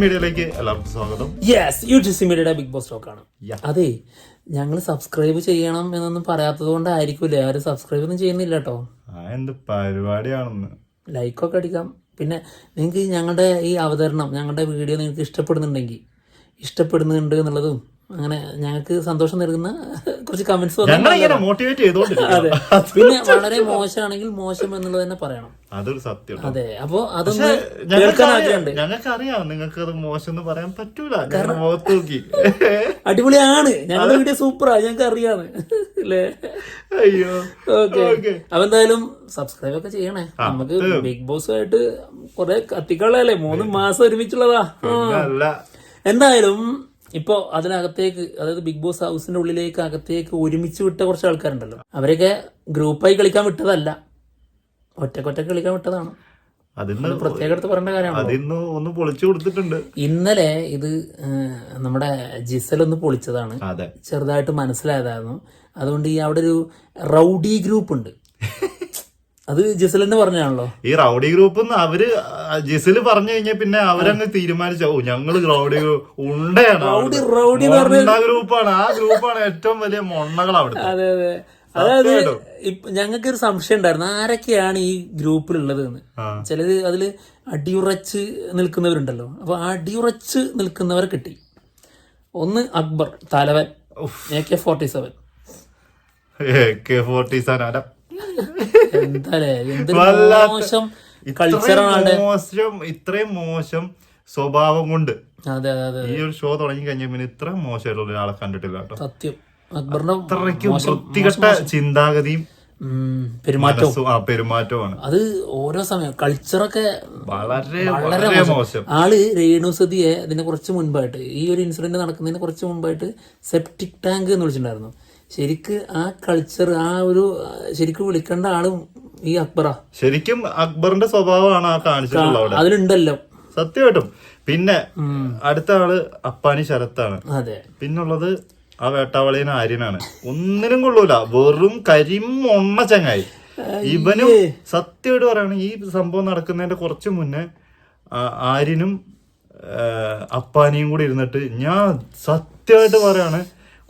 മീഡിയയിലേക്ക് എല്ലാവർക്കും സ്വാഗതം. യെസ് യു ടി സി മീഡിയയുടെ ബിഗ് ബോസ് ടോക്ക് ആണ്. അതെ ഞങ്ങൾ സബ്സ്ക്രൈബ് ചെയ്യണം എന്നൊന്നും പറയാത്തത് കൊണ്ടായിരിക്കില്ല ആരും സബ്സ്ക്രൈബ് ഒന്നും ചെയ്യുന്നില്ല കേട്ടോ എന്ത് പരിപാടിയാണെന്ന്. ലൈക്കൊക്കെ അടിക്കാം. പിന്നെ നിങ്ങൾക്ക് ഞങ്ങളുടെ ഈ അവതരണം ഞങ്ങളുടെ വീഡിയോ നിങ്ങൾക്ക് ഇഷ്ടപ്പെടുന്നുണ്ടെങ്കിൽ ഇഷ്ടപ്പെടുന്നുണ്ട് എന്നുള്ളതും അങ്ങനെ ഞങ്ങൾക്ക് സന്തോഷം നൽകുന്ന കുറച്ച് കമന്റ്സ് മോട്ടിവേറ്റ് അതെ. പിന്നെ വളരെ മോശമാണെങ്കിൽ മോശം എന്നുള്ളത് തന്നെ പറയണം. അതൊരു സത്യം അതെ. അപ്പോ അതൊന്ന് കേൾക്കാൻ ആഗ്രഹമുണ്ട്. ഞങ്ങൾക്ക് അറിയാം നിങ്ങൾക്ക് അത് മോശം എന്ന് പറയാൻ പറ്റൂല. നോക്കി അടിപൊളിയാണ്. ഞങ്ങളുടെ വീഡിയോ സൂപ്പറാ. ഞങ്ങൾക്ക് അറിയാന്ന് അല്ലേ? അയ്യോ. ഓക്കെ. അപ്പൊ എന്തായാലും സബ്സ്ക്രൈബ് ഒക്കെ ചെയ്യണേ. നമുക്ക് ബിഗ് ബോസ് ആയിട്ട് കൊറേ കത്തിക്കളല്ലേ മൂന്ന് മാസം ഒരുമിച്ചുള്ളതാ. എന്തായാലും ഇപ്പൊ അതിനകത്തേക്ക് അതായത് ബിഗ് ബോസ് ഹൗസിന്റെ ഉള്ളിലേക്ക് അകത്തേക്ക് ഒരുമിച്ച് വിട്ട കുറച്ച് ആൾക്കാരുണ്ടല്ലോ. അവരൊക്കെ ഗ്രൂപ്പായി കളിക്കാൻ വിട്ടതല്ല. ഒറ്റക്കൊറ്റക്ക് കളിക്കാൻ വിട്ടതാണ്. അതിന്ന് പ്രത്യേക എടുത്ത് പറയേണ്ട കാര്യമാണ്. അതിന്ന് ഒന്ന് പൊളിച്ചു കൊടുത്തിട്ടുണ്ട്. ഇന്നലെ ഇത് നമ്മുടെ ജിസൽ ഒന്ന് പൊളിച്ചതാണ്. ചെറുതായിട്ട് മനസ്സിലായതായിരുന്നു. അതുകൊണ്ട് ഈ അവിടെ ഒരു റൗഡി ഗ്രൂപ്പ് ഉണ്ട്. അത് ജിസൽ എന്ന് പറഞ്ഞാണല്ലോ ഈ റൗഡി ഗ്രൂപ്പ് അവർ ജിസൽ പറഞ്ഞു കഴിഞ്ഞാൽ പിന്നെ അവരങ്ങ് തീരുമാനിച്ചോ. ഓ ഞങ്ങൾ റൗഡി ഉണ്ടയാണ് റൗഡി റൗഡി ഗ്രൂപ്പാണ്. ആ ഗ്രൂപ്പാണ് ഏറ്റവും വലിയ മൊണ്ണകൾ അവിടെ അതെ അതെ. അതായത് ഇപ്പൊ ഞങ്ങൾക്ക് ഒരു സംശയം ഉണ്ടായിരുന്നു. ആരൊക്കെയാണ് ഈ ഗ്രൂപ്പിലുള്ളത് എന്ന്? ചിലത് അതിൽ അതിൽ അടിയുറച്ച് നിൽക്കുന്നവരുണ്ടല്ലോ. അപ്പൊ അടിയുറച്ച് നിൽക്കുന്നവരെ കിട്ടി. ഒന്ന് അക്ബർ തലവൻ. A K forty seven. K forty സാധനം മോശം കൾച്ചറാണ് മോശം ഇത്രയും മോശം സ്വഭാവം കൊണ്ട്. അതെ അതെ ഈ ഒരു ഷോ തുടങ്ങി കഴിഞ്ഞ പിന്നെ ഇത്ര മോശമായിട്ടുള്ള ഒരാളെ കണ്ടിട്ടില്ല കേട്ടോ. സത്യം. അക്ബറിന്റെ അത്രയ്ക്കും വൃത്തികെട്ട ചിന്താഗതിയും പെരുമാറ്റവും. ആ പെരുമാറ്റവുമാണ്. അത് ഓരോ സമയം കൾച്ചറൊക്കെ വളരെ വളരെ മോശം. ആൾ ആൾ രേണുസതിയെ ഇതിന് കുറച്ച് മുൻപായിട്ട് ഈ ഒരു ഇൻസിഡന്റ് നടക്കുന്നതിന് കുറച്ച് മുൻപായിട്ട് സെപ്റ്റിക് ടാങ്ക് എന്ന് വിളിച്ചിട്ടുണ്ടായിരുന്നു. ശരിക്ക് ആ കൾച്ചർ ആ ഒരു ശരിക്കും വിളിക്കേണ്ട ആളും ഈ അക്ബറാ. ശരിക്കും അക്ബറിന്റെ സ്വഭാവമാണ് ആ കാണിച്ചിട്ടുള്ളത് അതിലുണ്ടല്ലോ. സത്യമായിട്ടും. പിന്നെ അടുത്ത ആൾ അപ്പാനി ശരത്താണ്. അതെ. പിന്നുള്ളത് ആ വേട്ടാവളിയൻ ആര്യനാണ്. ഒന്നിനും കൊള്ളൂല. വെറും കരിം ഒണ്ണ ചങ്ങായി. ഇവനും സത്യമായിട്ട് പറയാണ് ഈ സംഭവം നടക്കുന്നതിന്റെ കുറച്ച് മുന്നേ ആര്യനും അപ്പാനിയും കൂടി ഇരുന്നിട്ട് ഞാൻ സത്യമായിട്ട് പറയാണ്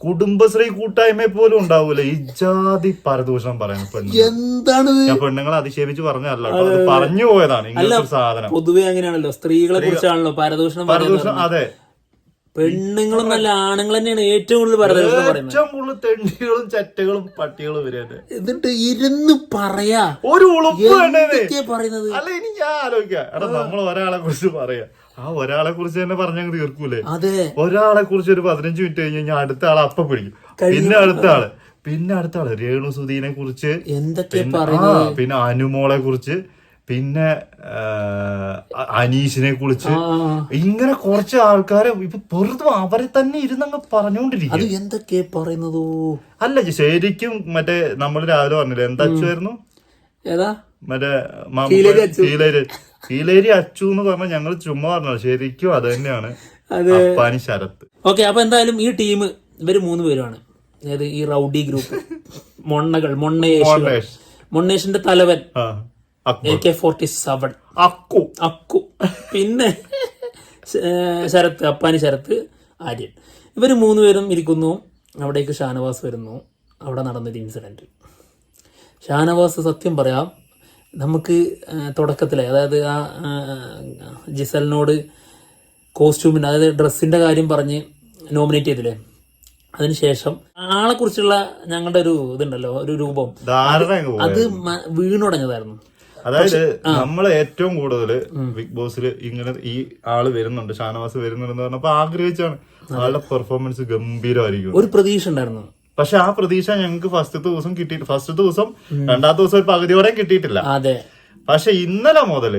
കുടുംബശ്രീ കൂട്ടായ്മ പോലും ഉണ്ടാവൂല. ഈ ജാതി പരദൂഷണം പറയാൻ എന്താണ് ഞാൻ പെണ്ണുങ്ങളെ അധിക്ഷേപിച്ച് പറഞ്ഞല്ല അത് പറഞ്ഞു പോയതാണ്. ഇങ്ങനത്തെ ഒരു സാധനം. പൊതുവെ അങ്ങനെയാണല്ലോ. സ്ത്രീകളെ കുറിച്ചാണല്ലോ പരദൂഷണം പരദൂഷണം അതെ. പെണ്ണുങ്ങളും നല്ല ആണുങ്ങൾ തന്നെയാണ് ഏറ്റവും കൂടുതൽ പരദൂഷണം പറയുന്നത്. ഏറ്റവും കൂടുതൽ തെണ്ടികളും ചറ്റകളും പട്ടികളും വരെയാണ് എന്നിട്ട് ഇരുന്ന് പറയാ. ഒരു ഉളുപ്പ് പറയുന്നത്? അല്ല ഇനി ഞാൻ ആലോചിക്കാം. എടാ നമ്മൾ ഒരാളെ കുറിച്ച് പറയാ. ആ ഒരാളെ കുറിച്ച് തന്നെ പറഞ്ഞങ്ങ് തീർക്കൂലേ? അതെ. ഒരാളെ കുറിച്ച് ഒരു പതിനഞ്ച് മിനിറ്റ് കഴിഞ്ഞ് കഴിഞ്ഞാൽ അടുത്ത ആളെ അപ്പ പിടിക്കും. പിന്നെ അടുത്ത ആൾ. പിന്നെ അടുത്ത ആൾ. രേണു സുധീനെ കുറിച്ച് എന്തൊക്കെ പിന്നെ- അനുമോളെ കുറിച്ച് പിന്നെ അനീഷിനെ കുറിച്ച്. ഇങ്ങനെ കുറച്ച് ആൾക്കാരെ ഇപ്പൊ വെറുതെ അവരെ തന്നെ ഇരുന്നങ്ങ് പറഞ്ഞുകൊണ്ടിരിക്കും അത് എന്തൊക്കെ പറയുന്നതോ? അല്ല ശരിക്കും മറ്റേ നമ്മൾ രാവിലെ പറഞ്ഞില്ലേ? എന്താ വെച്ചായിരുന്നു ഏതാ? മറ്റേ മാ- കീലേരി അച്ചു. എന്ന് പറഞ്ഞാൽ ഞങ്ങൾ ചുമ്മാ പറഞ്ഞു ശരിക്കും അത് തന്നെയാണ്. അപ്പാനി ശരത്ത്. ഓക്കെ അപ്പൊ എന്തായാലും ഈ ടീം ഇവർ മൂന്ന് പേരുമാണ്. അതായത് ഈ റൗഡി ഗ്രൂപ്പ് മൊണ്ണകൾ മൊണ്ണേഷ്. മൊണ്ണേഷിന്റെ തലവൻ. ആ, A Akbar. K forty seven Akku. Akku. പിന്നെ ശരത്ത് അപ്പാനി ശരത്ത് ആര്യൻ. ഇവർ മൂന്ന് പേരും ഇരിക്കുന്നു. അവിടേക്ക് ഷാനവാസ് വരുന്നു. അവിടെ നടന്നൊരു ഇൻസിഡന്റ് ഷാനവാസ് സത്യം പറയാം നമുക്ക് തുടക്കത്തിലെ അതായത് ആ ജിസലിനോട് കോസ്റ്റ്യൂമിന്റെ അതായത് ഡ്രസ്സിന്റെ കാര്യം പറഞ്ഞ് നോമിനേറ്റ് ചെയ്തില്ലേ? അതിനുശേഷം ആളെക്കുറിച്ചുള്ള ഞങ്ങളുടെ ഒരു ഇതുണ്ടല്ലോ ഒരു രൂപം. അത് വീണുടഞ്ഞതായിരുന്നു. അതായത് നമ്മൾ ഏറ്റവും കൂടുതൽ ബിഗ് ബോസിൽ ഇങ്ങനെ ഈ ആൾ വരുന്നുണ്ട് ഷാനവാസ് വരുന്നുണ്ടെന്ന് പറഞ്ഞപ്പോ ആഗ്രഹിച്ചാണ് ആളുടെ പെർഫോമൻസ് ഗംഭീരമായിരിക്കും. ഒരു പ്രതീക്ഷ ഉണ്ടായിരുന്നു. പക്ഷെ ആ പ്രതീക്ഷ ഞങ്ങൾക്ക് ഫസ്റ്റ് ദിവസം കിട്ടി ഫസ്റ്റ് ദിവസം രണ്ടാമത്തെ ദിവസം ഒരു പകുതിയോടെ കിട്ടിയിട്ടില്ല. അതെ. പക്ഷെ ഇന്നലെ മുതൽ.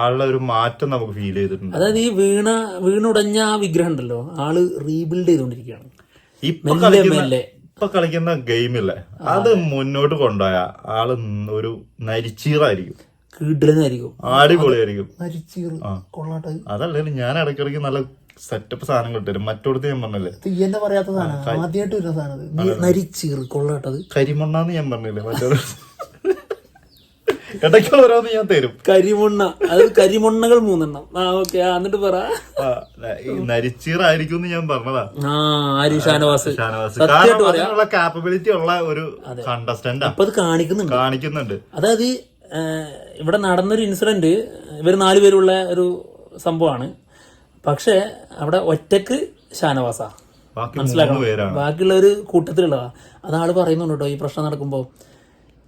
ആളുടെ ഒരു മാറ്റം നമുക്ക് ഫീൽ ചെയ്തിട്ടുണ്ട്. അതായത് ഈ വീണ വീണുടഞ്ഞ ആ വിഗ്രഹം ഉണ്ടല്ലോ ആൾ റീബിൽഡ് ചെയ്തോണ്ടിരിക്കുകയാണ് ഇപ്പൊ കളിക്കുന്ന ഇപ്പൊ കളിക്കുന്ന ഗെയിമില്ലേ അത് മുന്നോട്ട് കൊണ്ടുപോയ ആൾ ഒരു നരിച്ചീറായിരിക്കും. കിടിലനായിരിക്കും അടിപൊളിയായിരിക്കും. അതല്ലേ ഞാൻ ഇടയ്ക്കിടയ്ക്ക് നല്ല സെറ്റപ്പ് സാധനം കിട്ടും. മറ്റോടത്ത് ഞാൻ പറഞ്ഞില്ലേ? തീയന്റെ പറയാത്ത സാധനം? ആദ്യമായിട്ട് വരുന്ന സാധനം നരിച്ചീറ് കൊള്ളാട്ടത്. കരിമണ്ണാന്ന് ഞാൻ പറഞ്ഞില്ലേ? മറ്റൊരു ഇടയ്ക്ക് ഓരോന്ന് ഞാൻ തരും. കരിമൊണ്ണ. അത് കരിമണ്ണകൾ മൂന്നെണ്ണം. ആ ഓക്കെ എന്നിട്ട് പറ. നരിച്ചീറായിരിക്കും എന്ന് ഞാൻ പറഞ്ഞതാ. ആര്? ഷാനവാസ്. ഷാനവാസ്. കാപ്പബിലിറ്റി ഉള്ള ഒരു കണ്ടസ്റ്റന്റാ അപ്പൊ അത് കാണിക്കുന്നുണ്ട്. കാണിക്കുന്നുണ്ട്. അതായത് ഇവിടെ നടന്നൊരു ഇൻസിഡന്റ് ഇവർ നാലുപേരുള്ള ഒരു സംഭവമാണ്. പക്ഷെ അവിടെ ഒറ്റയ്ക്ക് ഷാനവാസാ. മനസ്സിലാക്കണം? ബാക്കിയുള്ള ഒരു കൂട്ടത്തിലുള്ളതാ. അതാൾ പറയുന്നുണ്ട് കേട്ടോ ഈ പ്രശ്നം നടക്കുമ്പോ.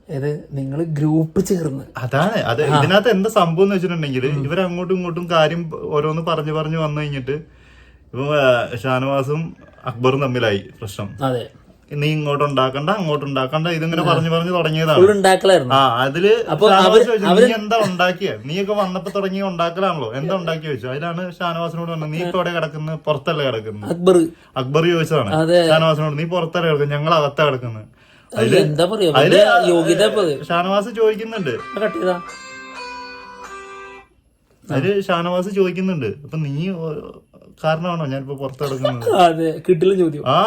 ഏത് നിങ്ങൾ ഗ്രൂപ്പ് ചേർന്ന്. അതാണ്. അത് ഇതിനകത്ത് എന്താ സംഭവം എന്ന് വെച്ചിട്ടുണ്ടെങ്കിൽ ഇവർ അങ്ങോട്ടും ഇങ്ങോട്ടും കാര്യം ഓരോന്ന് പറഞ്ഞു പറഞ്ഞു വന്നു കഴിഞ്ഞിട്ട് ഇപ്പൊ ഷാനവാസും അക്ബറും തമ്മിലായി പ്രശ്നം. അതെ. നീ ഇങ്ങോട്ട് ഉണ്ടാക്കണ്ട അങ്ങോട്ട് ഉണ്ടാക്കണ്ട. ഇതിങ്ങനെ പറഞ്ഞു പറഞ്ഞു തുടങ്ങിയതാണ്. ആ അതിൽ എന്താ ഉണ്ടാക്കിയ? നീയൊക്കെ വന്നപ്പോ തുടങ്ങിയ ഉണ്ടാക്കലാണല്ലോ. എന്താ ഉണ്ടാക്കി ചോദിച്ചു? അതിലാണ് ഷാനവാസിനോട് പറഞ്ഞത് നീ ഇപ്പൊ എവിടെ കിടക്കുന്നത് പുറത്തല്ലേ കിടക്കുന്നത് അക്ബർ. അക്ബർ ചോദിച്ചതാണ്. ഷാനവാസിനോട് നീ പുറത്തല്ലേ കിടക്കുന്നത് ഞങ്ങൾ അകത്താ കിടക്കുന്നത്. അത് എന്താ പറയാ? അതിൽ യോഗ്യത ഷാനവാസ് ചോദിക്കുന്നുണ്ട്. അതിൽ ഷാനവാസ് ചോദിക്കുന്നുണ്ട്. അപ്പൊ നീ കാരണമാണോ ഞാനിപ്പോ പുറത്ത് കിടക്കുന്നത് അതെ കിട്ടില്ല ചോദ്യം. ആ.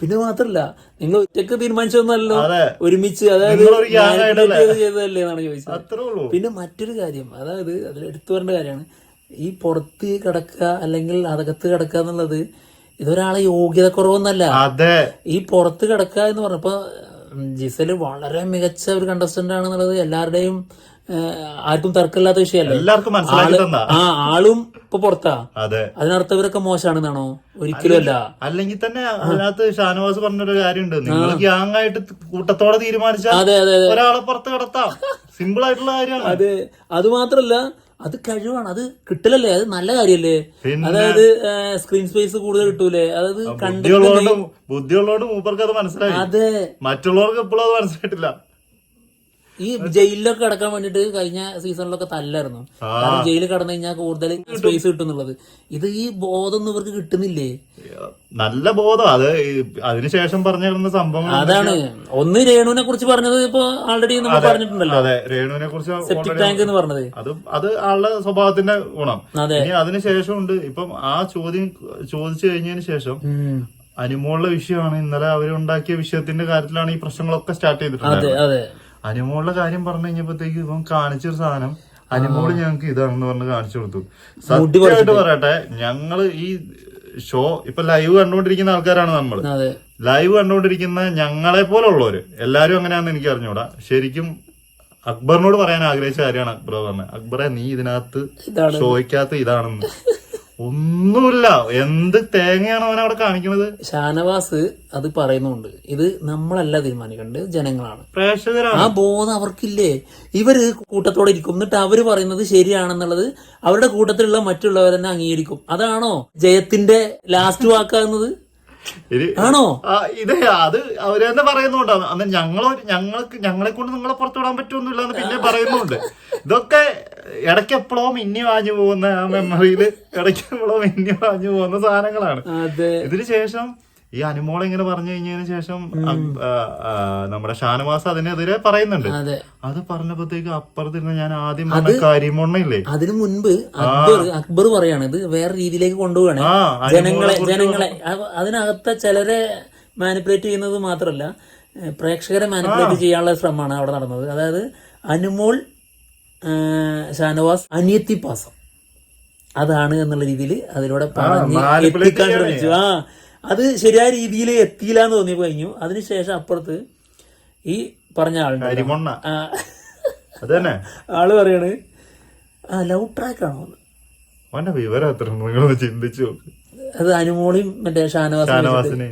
പിന്നെ മാത്രല്ല നിങ്ങൾ ഒറ്റയ്ക്ക് തീരുമാനിച്ചൊന്നല്ലോ ഒരുമിച്ച് അതായത് ചെയ്തതല്ലേ എന്നാണ് ചോദിച്ചത്. അത്രേ ഉള്ളൂ. പിന്നെ മറ്റൊരു കാര്യം അതായത് അതിൽ എടുത്തു വരേണ്ട കാര്യമാണ്. ഈ പുറത്ത് കിടക്കുക അല്ലെങ്കിൽ അകത്ത് കിടക്കുക എന്നുള്ളത് ഇതൊരാളെ യോഗ്യത കുറവൊന്നല്ല അതെ. ഈ പുറത്ത് കിടക്കുക എന്ന് പറഞ്ഞപ്പോ ജിസൽ വളരെ മികച്ച ഒരു കണ്ടസ്റ്റന്റ് ആണെന്നുള്ളത് എല്ലാവരുടെയും ആർക്കും തർക്കമില്ലാത്ത വിഷയമല്ല? എല്ലാവർക്കും മനസ്സിലാക്കി തന്ന. ആ ആളും ഇപ്പൊ പുറത്താ. അതെ. അതിനർത്ഥം ഇവരൊക്കെ മോശമാണെന്നാണോ ഒരിക്കലും അല്ല. അല്ലെങ്കിൽ തന്നെ അതിനകത്ത് ഷാനവാസ് പറഞ്ഞൊരു കാര്യമുണ്ട്. നിങ്ങൾ ഗ്യാങ് ആയിട്ട് കൂട്ടത്തോടെ തീരുമാനിച്ച അതെ ഒരാളെ പുറത്ത് കിടത്താം. സിമ്പിൾ ആയിട്ടുള്ള കാര്യമാണ്. അതെ. അത് മാത്രല്ല അത് കഴിവാണ്. അത് കിട്ടലല്ലേ? അത് നല്ല കാര്യല്ലേ? അതായത് സ്ക്രീൻ സ്പേസ് കൂടുതൽ കിട്ടൂലേ? അതായത് ബുദ്ധിയുള്ളതുകൊണ്ട് മൂപ്പർക്ക് അത് മനസ്സിലായി. അതെ. മറ്റുള്ളവർക്ക് ഇപ്പോഴും അത് മനസ്സിലായിട്ടില്ല. ഈ ജയിലിലൊക്കെ കിടക്കാൻ വേണ്ടിട്ട് കഴിഞ്ഞ സീസണിലൊക്കെ തല്ലായിരുന്നു. കാരണം ജയിലിൽ കടന്നു കഴിഞ്ഞാൽ കൂടുതൽ സ്പേസ് കിട്ടുന്നുള്ളത്. ഇത് ഈ ബോധം ഇവർക്ക് കിട്ടുന്നില്ലേ? നല്ല ബോധം. അത് അതിനുശേഷം പറഞ്ഞിരുന്ന സംഭവം അതാണ്. ഒന്ന് രേണുവിനെ കുറിച്ച് പറഞ്ഞത് ഇപ്പൊ ആൾറെഡി നമ്മൾ പറഞ്ഞിട്ടുണ്ടല്ലോ. അതെ. രേണുവിനെ കുറിച്ച് സെപ്റ്റിക് ടാങ്ക് എന്ന് പറഞ്ഞത്. അത് അത് ആളുടെ സ്വഭാവത്തിന്റെ ഗുണം. അതെ. ഇനി അതിനുശേഷം ഉണ്ട് ഇപ്പം ആ ചോദ്യം ചോദിച്ചു കഴിഞ്ഞതിന് ശേഷം. അനുമോളുടെ വിഷയമാണ് ഇന്നലെ അവരുണ്ടാക്കിയ വിഷയത്തിന്റെ കാര്യത്തിലാണ് ഈ പ്രശ്നങ്ങളൊക്കെ സ്റ്റാർട്ട് ചെയ്തിട്ടുള്ളത് അനുമോളുടെ കാര്യം പറഞ്ഞു കഴിഞ്ഞപ്പോഴത്തേക്ക് ഇവൻ കാണിച്ചൊരു സാധനം. അനുമോൾ ഞങ്ങൾക്ക് ഇതാണെന്ന് പറഞ്ഞ് കാണിച്ചു കൊടുത്തു. സത്യമായിട്ട് പറയട്ടെ ഞങ്ങൾ ഈ ഷോ ഇപ്പൊ ലൈവ് കണ്ടുകൊണ്ടിരിക്കുന്ന ആൾക്കാരാണ് നമ്മൾ ലൈവ് കണ്ടുകൊണ്ടിരിക്കുന്ന ഞങ്ങളെ പോലെ ഉള്ളവര് എല്ലാരും അങ്ങനെയാണെന്ന് എനിക്ക് അറിഞ്ഞൂടാ. ശരിക്കും അക്ബറിനോട് പറയാൻ ആഗ്രഹിച്ച കാര്യമാണ് അക്ബർ പറഞ്ഞത്. അക്ബറെ നീ ഇതിനകത്ത് ഷോയ്ക്കകത്ത് ഇതാണെന്ന്. ഒന്നുമില്ല. എന്ത് തേങ്ങയാണ് അവൻ അവിടെ കാണിക്കുന്നത് ഷാനവാസ് അത് പറയുന്നുണ്ട്. ഇത് നമ്മളല്ല തീരുമാനിക്കേണ്ടത് ജനങ്ങളാണ്. പ്രേക്ഷകരാണ്. ആ ബോധം അവർക്കില്ലേ? ഇവർ കൂട്ടത്തോടെ ഇരിക്കും. എന്നിട്ട് അവർ പറയുന്നത് ശരിയാണെന്നുള്ളത് അവരുടെ കൂട്ടത്തിലുള്ള മറ്റുള്ളവർ തന്നെ അംഗീകരിക്കും. അതാണോ ജയത്തിന്റെ ലാസ്റ്റ് വാക്കാകുന്നത് ആണോ? ഇത് അത് അവർ തന്നെ പറയുന്നുണ്ടാണ് അന്ന് ഞങ്ങളോ ഞങ്ങൾക്ക് ഞങ്ങളെ കൊണ്ട് നിങ്ങളെ പുറത്തുവിടാൻ പറ്റുമെന്നില്ല പിന്നെ പറയുന്നുണ്ട്. ഇതൊക്കെ ഇടയ്ക്ക് എപ്പോഴോ മിന്നി വാഞ്ഞു പോകുന്ന ആ മെമ്മറിയിൽ ഇടയ്ക്ക് എപ്പോഴോ മിന്നി വാഞ്ഞു പോകുന്ന സാധനങ്ങളാണ്. ഇതിനു ശേഷം ഈ അനുമോൾ ഇങ്ങനെ പറഞ്ഞു കഴിഞ്ഞതിന് ശേഷം നമ്മുടെ ഷാനവാസ് അതിനെതിരെ പറയുന്നുണ്ട്. അതെ. പറഞ്ഞപ്പോഴത്തേക്ക് അപ്പുറത്തിരുന്ന് ഞാൻ ആദ്യം പറഞ്ഞ കരിമൊണ്ണയില്ലേ അതിനു മുൻപ് അക്ബർ അക്ബർ പറയാണ് ഇത് വേറെ രീതിയിലേക്ക് കൊണ്ടുപോവാണ്. ജനങ്ങളെ ജനങ്ങളെ. അതിനകത്തെ ചിലരെ മാനിപ്പുലേറ്റ് ചെയ്യുന്നത് മാത്രമല്ല പ്രേക്ഷകരെ മാനിപ്പുലേറ്റ് ചെയ്യാനുള്ള ശ്രമമാണ് അവിടെ നടന്നത്. അതായത് അനുമോൾ ഷാനവാസ് അനിയത്തി പാസം. അതാണ് എന്നുള്ള രീതിയിൽ അതിലൂടെ പറഞ്ഞ് എത്തിക്കാൻ ശ്രമിച്ചു. ആ അത് ശരിയായ രീതിയിൽ എത്തിയില്ല എന്ന് തോന്നി കഴിഞ്ഞു. അതിനുശേഷം അപ്പുറത്ത് ഈ പറഞ്ഞ ആളുണ്ട് ആൾ പറയാണ് ആ ലവ് ട്രാക്ക് ആണോ എന്ന്. അവന്റെ വിവരം എത്ര നിങ്ങളൊന്ന് ചിന്തിച്ചു അത് അനുമോളിയും മറ്റേ ഷാനവാസിനെ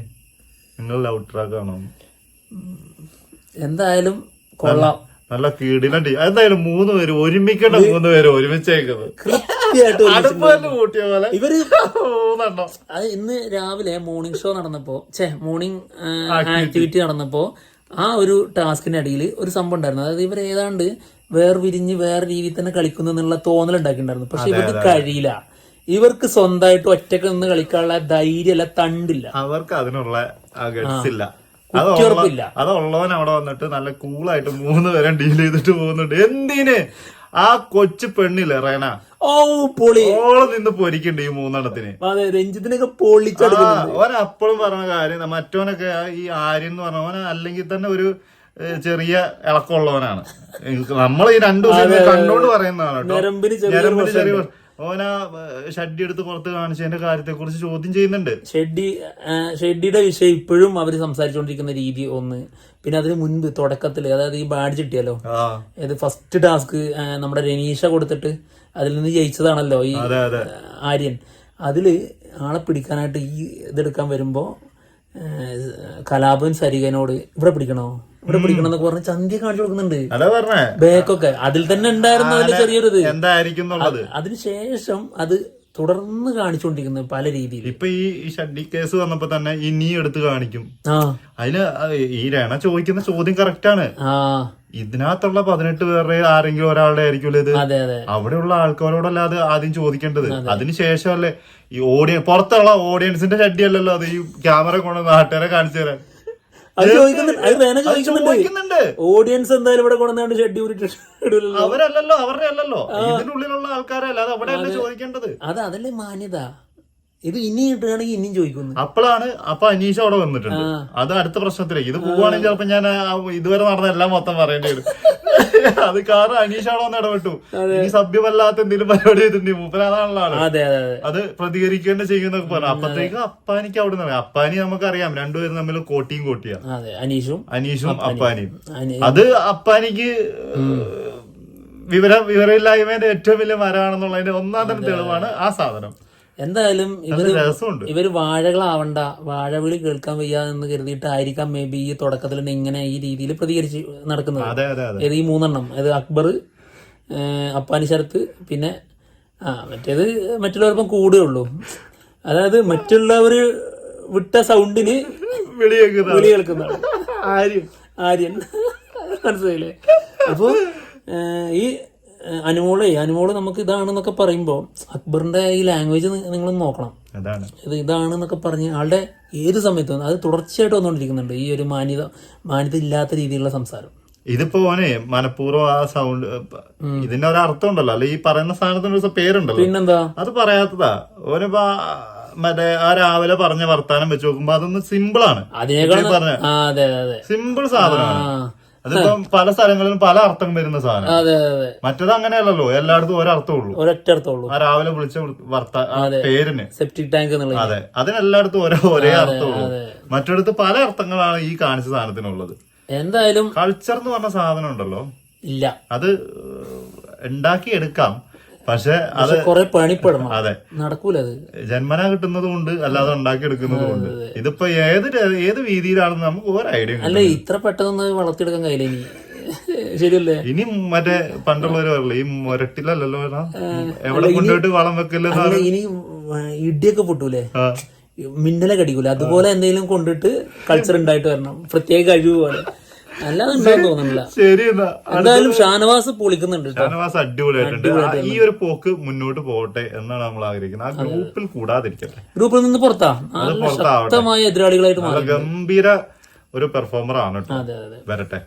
നിങ്ങൾ ലവ് ട്രാക്ക് ആണോ എന്തായാലും കൊള്ളാം. നല്ല കീടിലണ്ടി. എന്തായാലും മൂന്ന് പേര് ഒരുമിക്കേണ്ട മൂന്ന് പേര് ഒരുമിച്ചേക്കുന്നത്. കൃത്യമായിട്ട് ഒരു- അടുപ്പല്ലേ കൂട്ടിയ പോലെ. ഇവർ മൂന്നെണ്ണം. അത് ഇന്ന് രാവിലെ മോർണിംഗ് ഷോ നടന്നപ്പോ ഛേ മോർണിംഗ് ആക്ടിവിറ്റി നടന്നപ്പോ ആ ഒരു ടാസ്കിന്റെ അടിയിൽ ഒരു സംഭവം ഉണ്ടായിരുന്നു. അതായത് ഇവർ ഏതാണ്ട് വേർവിരിഞ്ഞ് വേറെ രീതിയിൽ തന്നെ കളിക്കുന്നു എന്നുള്ള തോന്നൽ ഉണ്ടാക്കിയിട്ടുണ്ടായിരുന്നു പക്ഷെ ഇവർക്ക് കഴിയില്ല. ഇവർക്ക് സ്വന്തമായിട്ട് ഒറ്റയ്ക്ക് നിന്ന് കളിക്കാനുള്ള ധൈര്യമല്ല തണ്ടില്ല. അവർക്ക് അതിനുള്ള ഇല്ല. കുറ്റിയുറപ്പില്ല. അതുള്ളവൻ അവിടെ വന്നിട്ട് നല്ല കൂളായിട്ട് മൂന്ന് പേരെ ഡീൽ ചെയ്തിട്ട് പോകുന്നുണ്ട്. എന്തിന്? ആ കൊച്ചു പെണ്ണില്ലേ റേന ഓ പൊളി. ഓൾ നിന്ന് പൊരിക്കണ്ട് ഈ മൂന്നെണ്ണത്തിന്. രഞ്ജിത്തിനൊക്കെ പൊളിച്ചെടുക്കുന്നു അപ്പോഴും പറഞ്ഞ കാര്യം മറ്റവനൊക്കെ ഈ ആര്യൻ എന്ന് പറഞ്ഞ ഓൻ അല്ലെങ്കിൽ തന്നെ ഒരു ചെറിയ ഇളക്കമുള്ളവനാണ്. നമ്മൾ ഈ രണ്ടു ദിവസം ഇത് കണ്ടോണ്ട് പറയുന്നതാണ് കേട്ടോ. ഞരമ്പിന് ചെറിയ. ഓനാ ഷെഡി എടുത്ത് പുറത്ത് കാണിച്ചതിന്റെ കാര്യത്തെ കുറിച്ച് ചോദ്യം ചെയ്യുന്നുണ്ട്. ഷെഡി ഷെഡിയുടെ വിഷയം ഇപ്പോഴും അവർ സംസാരിച്ചുകൊണ്ടിരിക്കുന്ന രീതി ഒന്ന്. പിന്നെ അതിന് മുൻപ് തുടക്കത്തിൽ അതായത് ഈ ബാഡ്ജ് കിട്ടിയല്ലോ? ഇത് ഫസ്റ്റ് ടാസ്ക് നമ്മുടെ രനീഷ കൊടുത്തിട്ട് അതിൽ നിന്ന് ജയിച്ചതാണല്ലോ ഈ ആര്യൻ. അതിൽ ആളെ പിടിക്കാനായിട്ട് ഈ ഇതെടുക്കാൻ വരുമ്പോ കലാപൻ സരികനോട് ഇവിടെ പിടിക്കണോ? ഇവിടെ പിടിക്കണം എന്നൊക്കെ പറഞ്ഞ് ചന്തി കാണിച്ചു കൊടുക്കുന്നുണ്ട്. ബേക്കൊക്കെ. അതിൽ തന്നെ ഉണ്ടായിരുന്നു ചെറിയൊരു ഇത് എന്തായിരിക്കും അതിനുശേഷം അത് തുടർന്ന് കാണിച്ചുകൊണ്ടിരിക്കുന്നത് പല രീതിയിൽ. ഇപ്പൊ ഈ ഷഡി ഷഡ്ഡി കേസ് വന്നപ്പോ തന്നെ ഇനി എടുത്ത് കാണിക്കും. അതിൽ ഈ രണ ചോദിക്കുന്ന ചോദ്യം കറക്റ്റ് ആണ്. ഇതിനകത്തുള്ള പതിനെട്ട് പേരുടെ ആരെങ്കിലും ഒരാളുടെ ആയിരിക്കുമല്ലോ ഇത്. അവിടെയുള്ള ആൾക്കാരോടല്ലാതെ ആദ്യം ചോദിക്കേണ്ടത്. അതിനുശേഷമല്ലേ ഈ ഓഡിയൻസ് പുറത്തുള്ള ഓഡിയൻസിന്റെ ഷഡ്ഡി അല്ലല്ലോ അത് ഈ ക്യാമറ കൊണ്ട് നാട്ടുകാരെ കാണിച്ചു തരാൻ. അത് ചോദിക്കുന്നുണ്ട്. അത് വേന ചോദിക്കുന്നുണ്ട്. ഓഡിയൻസ് എന്തായാലും ഇവിടെ കൊണ്ടുവന്നാണ്ട് ഷെഡ്യൂൾ അവരല്ലല്ലോ അവരുടെ അല്ലല്ലോ. ഇതിനുള്ളിലുള്ള ആൾക്കാരല്ല അത് അവിടെ ചോദിക്കേണ്ടത്? അത് അതല്ലേ മാന്യത? ഇത് ഇനി കിട്ടുകയാണെങ്കിൽ ഇനിയും ചോദിക്കുന്നു അപ്പോഴാണ് അപ്പൊ അനീഷ് അവിടെ വന്നിട്ടുണ്ട്. അത് അടുത്ത പ്രശ്നത്തിലേക്ക്. ഇത് പോവാണെങ്കിൽ ചിലപ്പോ ഞാൻ ഇതുവരെ നടന്ന എല്ലാം മൊത്തം പറയേണ്ടി വരും. അത് കാരണം അനീഷ് അവിടെ വന്ന് ഇടപെട്ടു. സഭ്യമല്ലാത്ത എന്തെങ്കിലും പരിപാടി ചെയ്തിട്ടുണ്ട് മൂപ്പൻ അതാണല്ലോ അതെ പ്രതികരിക്കേണ്ട ചെയ്യുന്നൊക്കെ പറഞ്ഞു. അപ്പത്തേക്ക് അപ്പാനിക്ക് അവിടെ നിന്ന് അപ്പാനി നമുക്കറിയാം രണ്ടുപേരും തമ്മിൽ കോട്ടിയും കോട്ടിയാ. അനീഷും അനീഷും അപ്പാനിയും. അത് അപ്പാനിക്ക് വിവരം വിവരമില്ലായ്മേന്റെ ഏറ്റവും വലിയ മരമാണെന്നുള്ളതിന്റെ ഒന്നാം തരം തെളിവാണ് ആ സാധനം. എന്തായാലും ഇവർ ഇവർ വാഴകളാവണ്ട. വാഴവിളി കേൾക്കാൻ വയ്യ എന്ന് കരുതിയിട്ടായിരിക്കാം മേ ബി ഈ തുടക്കത്തിൽ തന്നെ ഇങ്ങനെ ഈ രീതിയിൽ പ്രതികരിച്ച് നടക്കുന്നത്. ഏത് ഈ മൂന്നെണ്ണം. അത് അക്ബർ അപ്പാനി ശരത്ത് പിന്നെ ആ മറ്റേത് മറ്റുള്ളവർക്കും കൂടുകയുള്ളൂ ഉള്ളൂ. അതായത് മറ്റുള്ളവർ വിട്ട സൗണ്ടിന് വിളി കേൾക്കുന്നതാണ്. ആര്യൻ. ആര്യൻ. മനസ്സിലായില്ലേ? അപ്പോൾ ഈ അനുമോളെ അനുമോൾ നമുക്ക് ഇതാണെന്നൊക്കെ പറയുമ്പോൾ അക്ബറിന്റെ ഈ ലാംഗ്വേജ് നിങ്ങൾ നോക്കണം. ഇത് ഇതാണെന്നൊക്കെ പറഞ്ഞ് ആളുടെ ഏത് സമയത്തും അത് തുടർച്ചയായിട്ട് വന്നുകൊണ്ടിരിക്കുന്നുണ്ട് ഈ ഒരു മാന്യത മാന്യത ഇല്ലാത്ത രീതിയിലുള്ള സംസാരം. ഇതിപ്പോ ഓനെ മനഃപൂർവം ആ സൗണ്ട് ഇതിന്റെ ഒരു അർത്ഥം ഉണ്ടല്ലോ അല്ലെ ഈ പറയുന്ന സാധനത്തിന് ഒരു പേരുണ്ടല്ലോ. പിന്നെന്താ? അത് പറയാത്തതാ. ഓനിപ്പോ മറ്റേ ആ രാവിലെ പറഞ്ഞ വർത്താനം വെച്ച് നോക്കുമ്പോ അതൊന്ന് സിമ്പിൾ ആണ്. സിമ്പിൾ സാധനമാണ്. അതിപ്പോ പല സ്ഥലങ്ങളിലും പല അർത്ഥം വരുന്ന സാധനം. അതെ അതെ മറ്റേത് അങ്ങനെയല്ലല്ലോ എല്ലായിടത്തും ഒരർത്ഥം ഉള്ളൂ ഒരൊറ്റ അർത്ഥമുള്ളൂ. ആ രാവിലെ വിളിച്ച വർത്ത ആ പേരിന്. സെപ്റ്റിക് ടാങ്ക് എന്നുള്ളത് അതെ അതിനെല്ലായിടത്തും ഒരേ ഒരേ അർത്ഥമുള്ളൂ. മറ്റടുത്ത് പല അർത്ഥങ്ങളാണ് ഈ കാണിച്ച സാധനത്തിനുള്ളത്. എന്തായാലും കൾച്ചർ എന്ന് പറഞ്ഞ സാധനം ഉണ്ടല്ലോ. ഇല്ല. അത് ഉണ്ടാക്കി എടുക്കാം പക്ഷെ അത് കുറെ പണിപ്പെടണം. അതെ. നടക്കൂല അത്. ജന്മന കിട്ടുന്നതും ഉണ്ട് അല്ലാതെ ഉണ്ടാക്കി എടുക്കുന്നതും ഉണ്ട് ഇതിപ്പോ ഏത് ഏത് രീതിയിലാണെന്ന് നമുക്ക് ഒരു ഐഡിയ അല്ല ഇത്ര പെട്ടെന്ന് വളർത്തിയെടുക്കാൻ കഴിയില്ല ഇനി. ശരിയല്ലേ? ഇനി മറ്റേ പണ്ടുള്ളവര് പറയില്ല ഈ മുരട്ടിലല്ലല്ലോ എവിടെ കൊണ്ടുപോയിട്ട് വളം വെക്കല്ലേ ഇനി ഇടിയൊക്കെ പൊട്ടൂലേ? മിന്നലെ കടിക്കൂല അതുപോലെ എന്തെങ്കിലും കൊണ്ടിട്ട് കൾച്ചർ ഉണ്ടായിട്ട് വരണം. പ്രത്യേക കഴിവ് പോലെ. അല്ലാതെ ഉണ്ടാവും തോന്നുന്നില്ല. ശരി എന്തായാലും ഷാനവാസ് പൊളിക്കുന്നുണ്ട് ഷാനവാസ് അടിപൊളിയായിട്ടുണ്ട്. ഈ ഒരു പോക്ക് മുന്നോട്ട് പോകട്ടെ എന്നാണ് നമ്മൾ ആഗ്രഹിക്കുന്നത്. ആ ഗ്രൂപ്പിൽ കൂടാതിരിക്കട്ടെ. ഗ്രൂപ്പിൽ നിന്ന് പുറത്താ. ശക്തമായ എതിരാളികളായിട്ട് ഗംഭീര ഒരു പെർഫോമർ ആണ് കേട്ടോ വരട്ടെ.